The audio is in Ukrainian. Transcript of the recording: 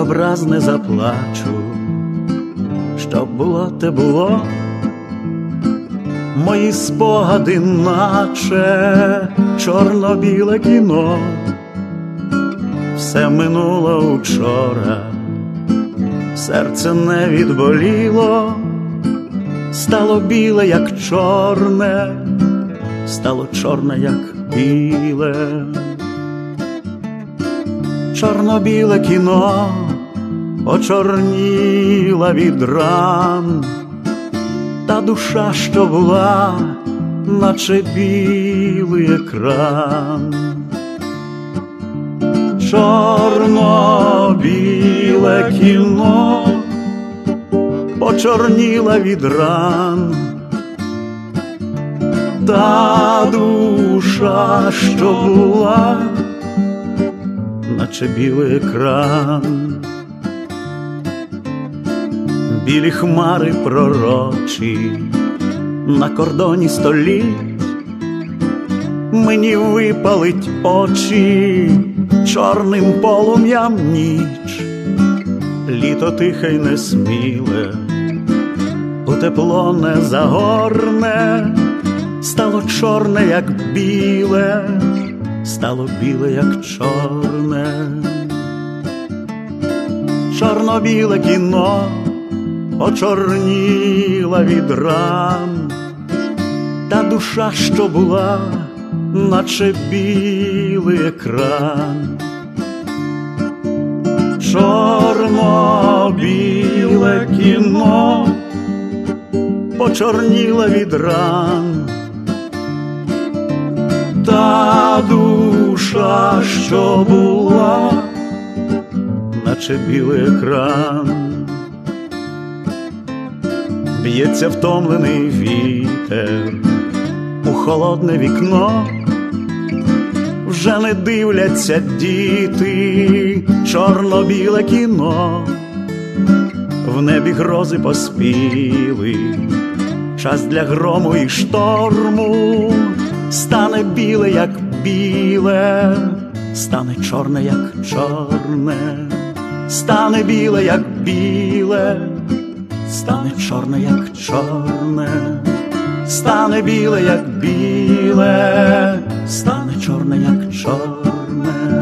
образ не заплачу, щоб було те було, мої спогади, наче чорно-біле кіно, все минуло учора, серце не відболіло, стало біле, як чорне, стало чорне, як біле. Чорно-біле кіно очорніла від ран, та душа, що була, наче білий екран. Чорно-біле кіно почорніла від ран. Та душа, що була, наче білий екран, білі хмари пророчі на кордоні столі, мені випалить очі чорним полум'ям ніч, літо тихе й несміле, у тепло не загорне, стало чорне, як біле стало біле, як чорне, чорно-біле кіно очорніла від ран, та душа, що була, наче білий екран. Чорно-біле кіно почорніла від ран. Та душа, що була, наче білий екран, б'ється втомлений вітер. У холодне вікно, вже не дивляться діти, чорно-біле кіно, в небі грози поспіли, час для грому і шторму. Стане біле, як біле, стане чорне, як чорне, стане біле, як біле, стане чорне, як чорне, стане біле, як біле, стане чорне, як чорне.